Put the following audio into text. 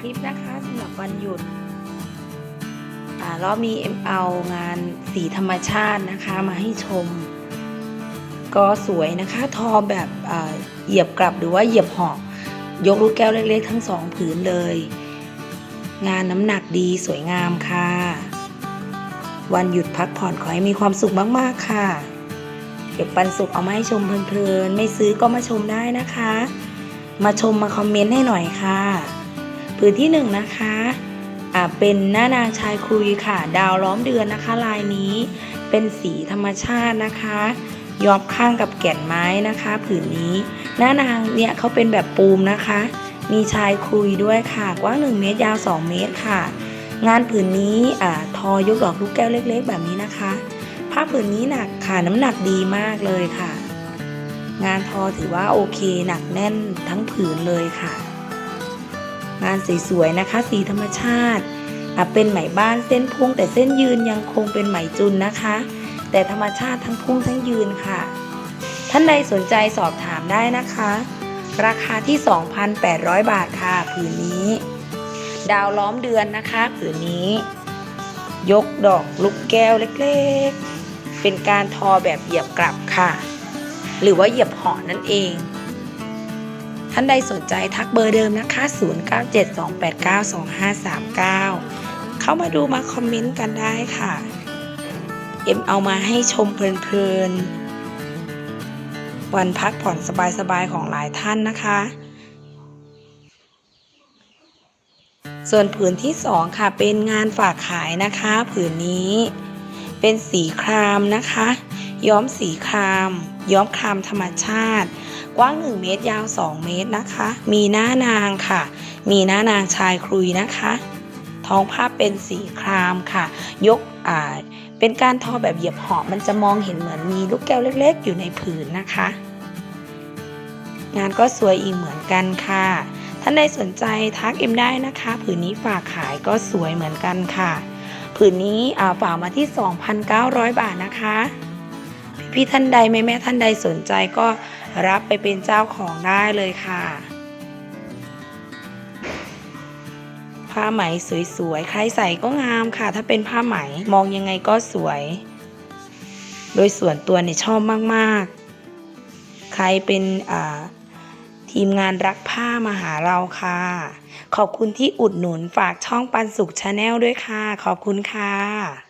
คลิปนะคะสำหรับวันหยุดอ่ารอบนี้เอ็มเอางานสีธรรมชาตินะคะมาให้ชม ก็สวยนะคะทอแบบอ่าเหยียบกลับหรือว่าเหยียบหอก ยกลูกแก้วเล็ก ๆ ทั้งสองผืนเลย งานน้ำหนักดีสวยงามค่ะ วันหยุดพักผ่อนขอให้มีความสุขมากๆค่ะ เก็บปันสุขเอามาให้ชมเพลินๆ ไม่ซื้อก็มาชมได้นะคะ มาชมมาคอมเมนต์ให้หน่อยค่ะ ผืนที่หนึ่งนะคะอ่าเป็นหน้านางชายคุยค่ะ ดาวล้อมเดือนนะคะลายนี้ เป็นสีธรรมชาตินะคะยอบข้างกับแก่นไม้นะคะ ผืนนี้ หน้านางเนี่ยเขาเป็นแบบปูมนะคะ มีชายคุยด้วยค่ะ กว้าง 1 เมตรยาว 2 เมตรค่ะ งานผืนนี้อ่าทอยกดอกลูกแก้วเล็ก ๆ แบบนี้นะคะผ้าผืนนี้หนักค่ะน้ำหนักดีมากเลยค่ะ งานทอถือว่าโอเคหนักแน่นทั้งผืนเลยค่ะ งานสวยๆนะคะ สีธรรมชาติเป็นไหมบ้านเส้นพุ่งแต่เส้นยืนยังคงเป็นไหมจุนนะคะ แต่ธรรมชาติทั้งพุ่งทั้งยืนค่ะ ท่านใดสนใจสอบถามได้นะคะ ราคาที่ 2,800 บาทค่ะผืนนี้ ดาวล้อมเดือนนะคะผืนนี้ ยกดอกลูกแก้วเล็กๆ เป็นการทอแบบเหยียบกลับค่ะ หรือว่าเหยียบหอนั่นเอง ท่านใดสนใจทักเบอร์เดิมนะคะ 0972892539 เข้ามาดูมาคอมเมนต์กันได้ค่ะ เอ็มเอามาให้ชมเพลินๆ วันพักผ่อนสบายๆ ของหลายท่านนะคะ ส่วนผืนที่สองค่ะเป็นงานฝากขายนะคะ ผืนนี้เป็นสีครามนะคะ ย้อมสีคราม ย้อมครามธรรมชาติ กว้าง 1 เมตรยาว 2 เมตรนะคะ มีหน้านางค่ะ มีหน้านางชายครุยนะคะ ท้องผ้าเป็นสีครามค่ะ ยกอ่าเป็นการทอแบบเหยียบหอบมันจะมองเห็นเหมือนมีลูกแก้วเล็ก ๆ อยู่ในผืนนะคะ งานก็สวยอีกเหมือนกันค่ะ ท่านใดสนใจทักเอ็มได้นะคะ ผืนนี้ฝากขายก็สวยเหมือนกันค่ะ ผืนนี้ฝากมาที่ 2,900 บาทนะคะ พี่ท่านใดแม่แม่ท่านใดสนใจก็รับไปเป็นเจ้าของได้เลยค่ะ ผ้าไหมสวยๆ ใครใส่ก็งามค่ะ ถ้าเป็นผ้าไหมมองยังไงก็สวย โดยส่วนตัวเนี่ยชอบมากๆ ใครเป็นทีมงานรักผ้ามาหาเราค่ะ ขอบคุณที่อุดหนุนฝากช่องปันสุขชาแนลด้วยค่ะ ขอบคุณค่ะ